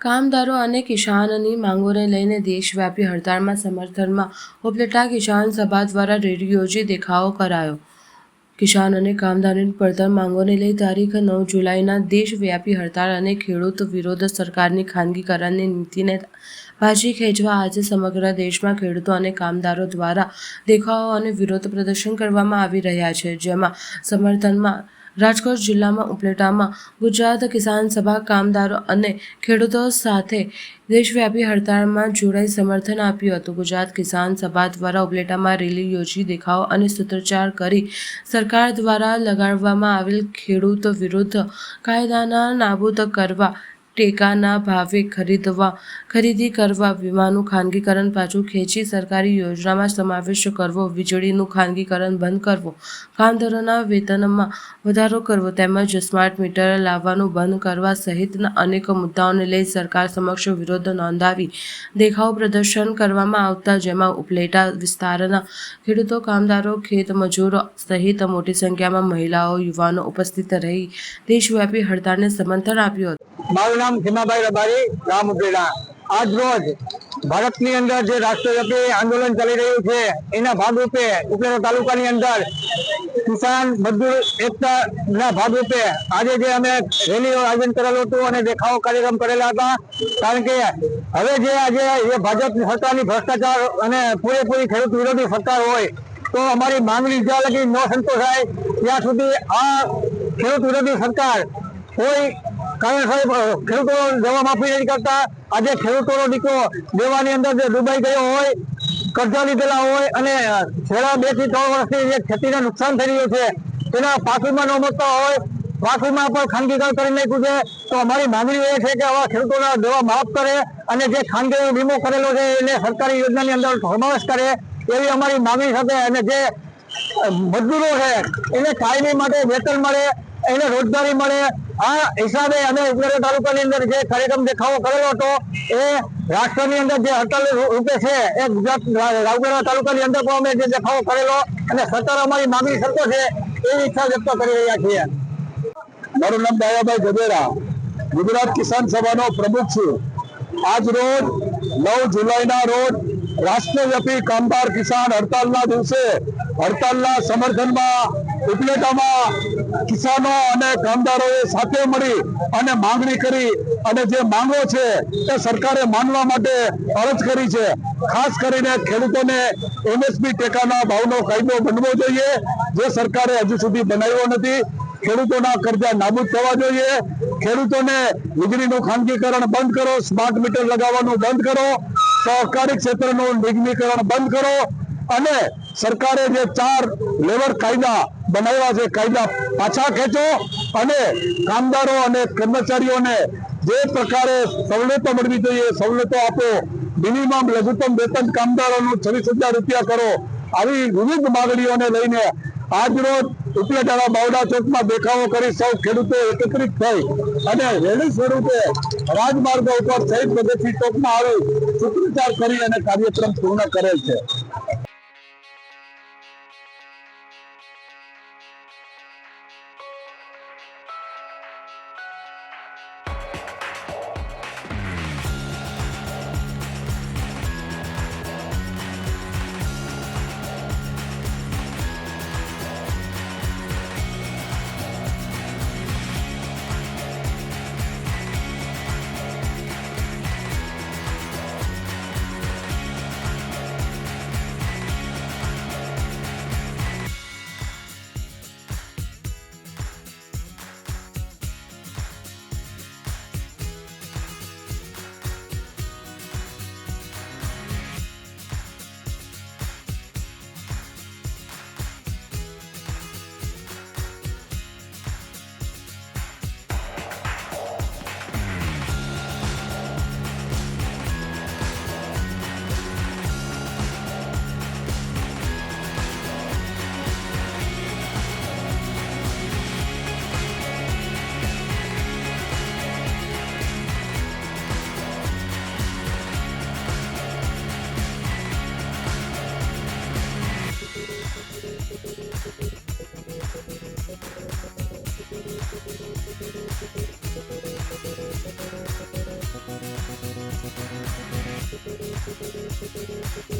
કામદારો અને કિસાનની માંગોને લઈને દેશવ્યાપી હડતાળમાં, સમર્થનમાં ઉપલેટા કિસાન સભા દ્વારા રેલી યોજી દેખાવો કરાયો. કિસાન અને કામદારોની પડતર માંગોને લઈ તારીખ નવ જુલાઈના દેશવ્યાપી હડતાળ અને ખેડૂત વિરોધ સરકારની ખાનગીકરણની નીતિને પાછી ખેંચવા આજે સમગ્ર દેશમાં ખેડૂતો અને કામદારો દ્વારા દેખાવો અને વિરોધ પ્રદર્શન કરવામાં આવી રહ્યા છે, જેમાં સમર્થનમાં રાજકોટ જિલ્લામાં ઉપલેટામાં ગુજરાત કિસાન સભા કામદારો અને ખેડૂતો સાથે દેશવ્યાપી હડતાળમાં જોડાઈ સમર્થન આપ્યું હતું. ગુજરાત કિસાન સભા દ્વારા ઉપલેટામાં રેલી યોજી, દેખાવો અને સૂત્રોચ્ચાર કરી સરકાર દ્વારા લગાડવામાં આવેલ ખેડૂતો વિરુદ્ધ કાયદાના નાબૂદ કરવા ટેકાના ભાવે ખરીદવા, ખરીદી કરવા વીમાનું ખાનગીકરણ પાછું ખેંચી સરકારી યોજનામાં સમાવેશ કરવો, વીજળીનું ખાનગીકરણ બંધ કરવું, કામદારોના વેતનમાં વધારો કરવો તેમજ સ્માર્ટ મીટર લાવવાનું બંધ કરવા સહિતના અનેક મુદ્દાઓને લઈ સરકાર સમક્ષ વિરોધ નોંધાવી દેખાવ પ્રદર્શન કરવામાં આવતા, જેમાં ઉપલેટા વિસ્તારના ખેડૂતો, કામદારો, ખેત મજૂરો સહિત મોટી સંખ્યામાં મહિલાઓ, યુવાનો ઉપસ્થિત રહી દેશવ્યાપી હડતાળને સમર્થન આપ્યું હતું. નામ ખીમાભાઈ રબારી, ગામ ઉપરેડા આજ રોજ ભારતની અંદર જે રાષ્ટ્રવ્યાપી આંદોલન ચાલી રહ્યું છે, એના ભાગરૂપે ઉપલેટા તાલુકાની અંદર કિસાન મજદૂર એકતા ના ભાગરૂપે આજે જે અમે રેલીઓ આયોજન કરેલું હતું અને દેખાવો કાર્યક્રમ કરેલા હતા, કારણ કે હવે જે આજે એ ભાજપ સરકારની ભ્રષ્ટાચાર અને પૂરેપૂરી ખેડૂત વિરોધી સરકાર હોય, તો અમારી માંગણી જ્યાં લગી ન સંતોષાય, ત્યાં સુધી આ ખેડૂત વિરોધી સરકાર કોઈ કારણસર ખેડૂતો દવા માફી નહીં કરતા. આજે ખેડૂતોનો દીકરો દેવાની અંદર જે ડૂબાઈ ગયો હોય, કરજા લીધેલા હોય અને છેલ્લા બે ત્રણ વર્ષથી જે ખેતીને નુકસાન થઈ છે, તેના પાકીમાં ન હોય, પાકીમાં પણ ખાનગીકરણ કરી નાખ્યું છે. તો અમારી માંગણી એ છે કે આવા ખેડૂતોના દેવા માફ કરે અને જે ખાનગી વીમો કરેલો છે, એને સરકારી યોજનાની અંદર સમાવેશ કરે, એવી અમારી માંગણી સાથે અને જે મજદૂરો છે, એને કાયમી માટે વેતન મળે એને રોજગારી મળે. આ હિસાબે અમે ઉપલેટા તાલુકાની અંદર જે કાર્યક્રમ દેખાવો કરેલો હતો, એ રાષ્ટ્રની અંદર જે હડતાલ રૂપે છે, એ ગુજરાત રાવગઢા તાલુકાની અંદર પણ અમે જે દેખાવો કરેલો અને સરકાર અમારી માંગણી સરકો છે, એવી ઈચ્છા વ્યક્ત કરી રહ્યા છીએ. મારું નામ દાયાભાઈ ગજેરા ગુજરાત કિસાન સભાનો પ્રમુખ છું. આજ રોજ નવ જુલાઈના રોજ રાષ્ટ્રવ્યાપી કામદાર કિસાન હડતાલના દિવસે હડતાલના સમર્થનમાં ઉપલેટામાં કિસાનો અને કામદારોએ સાથે મળી અને માંગણી કરી અને જે માંગો છે એ સરકારે માનવા માટે અરજ કરી છે. ખાસ કરીને ખેડૂતોને એમએસપી ટેકાના ભાવનો કાયદો બનવો જોઈએ, જે સરકારે હજુ સુધી બનાવ્યો નથી. ખેડૂતોના કરજા નાબૂદ થવા જોઈએ. ખેડૂતોને વીજળીનું ખાનગીકરણ બંધ કરો, સ્માર્ટ મીટર લગાવવાનું બંધ કરો, સહકારી ક્ષેત્રનું નિગમીકરણ બંધ કરો અને સરકારે જે ચાર લેબર કાયદા બનાવ્યા છે. કાયદા પાછા ખેંચો અને કામદારો અને કર્મચારીઓને જે પ્રકારે સવલતો મળવી જોઈએ, સવલતો આપો. મિનિમમ લઘુત્તમ વેતન કામદારોનું છવ્વીસ હજાર રૂપિયા કરો. આવી વિવિધ માંગણીઓને લઈને આજ રોજ ઉપલેટાના બાવડા ચોકમાં દેખાવો કરી સૌ ખેડૂતો એકત્રિત થઈ અને રેલી સ્વરૂપે રાજમાર્ગો ઉપર સહિત પ્રગતિ ચોકમાં આવી સૂત્રોચ્ચાર કરી અને કાર્યક્રમ પૂર્ણ કરેલ છે. ハハハハ